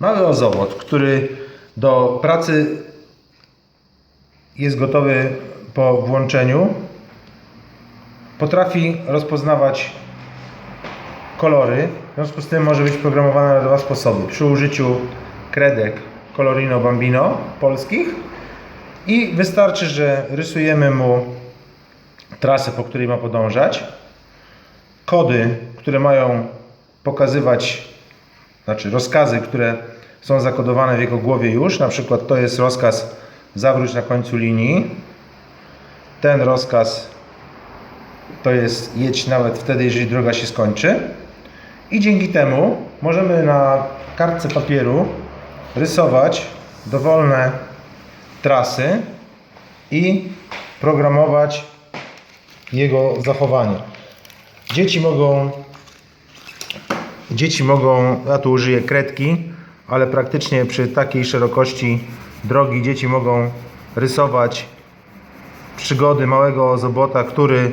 mały ozowod, który do pracy jest gotowy po włączeniu. Potrafi rozpoznawać kolory. W związku z tym może być programowana na dwa sposoby. Przy użyciu kredek Colorino Bambino polskich i wystarczy, że rysujemy mu trasę, po której ma podążać. Kody, które mają pokazywać, znaczy rozkazy, które są zakodowane w jego głowie już. Na przykład to jest rozkaz zawróć na końcu linii. Ten rozkaz to jest jedź nawet wtedy, jeżeli droga się skończy. I dzięki temu możemy na kartce papieru rysować dowolne trasy i programować jego zachowanie. Dzieci mogą dzieci mogą, ja tu użyję kredki, ale praktycznie przy takiej szerokości drogi dzieci mogą rysować przygody małego ozobota, który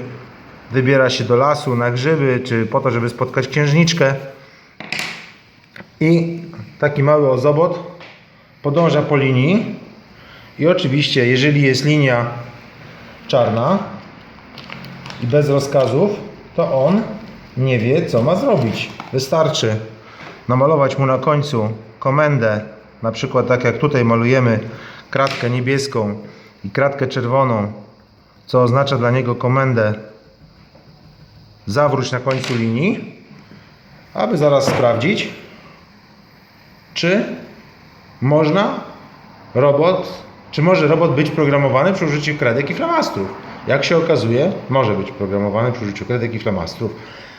wybiera się do lasu na grzyby, czy po to, żeby spotkać księżniczkę. I taki mały ozobot podąża po linii. I oczywiście, jeżeli jest linia czarna i bez rozkazów, to on nie wie, co ma zrobić. Wystarczy namalować mu na końcu komendę, na przykład tak jak tutaj malujemy kratkę niebieską i kratkę czerwoną, co oznacza dla niego komendę zawróć na końcu linii, aby zaraz sprawdzić, czy można robot, czy może robot być programowany przy użyciu kredek i flamastrów. Jak się okazuje, może być programowany przy użyciu kredek i flamastrów.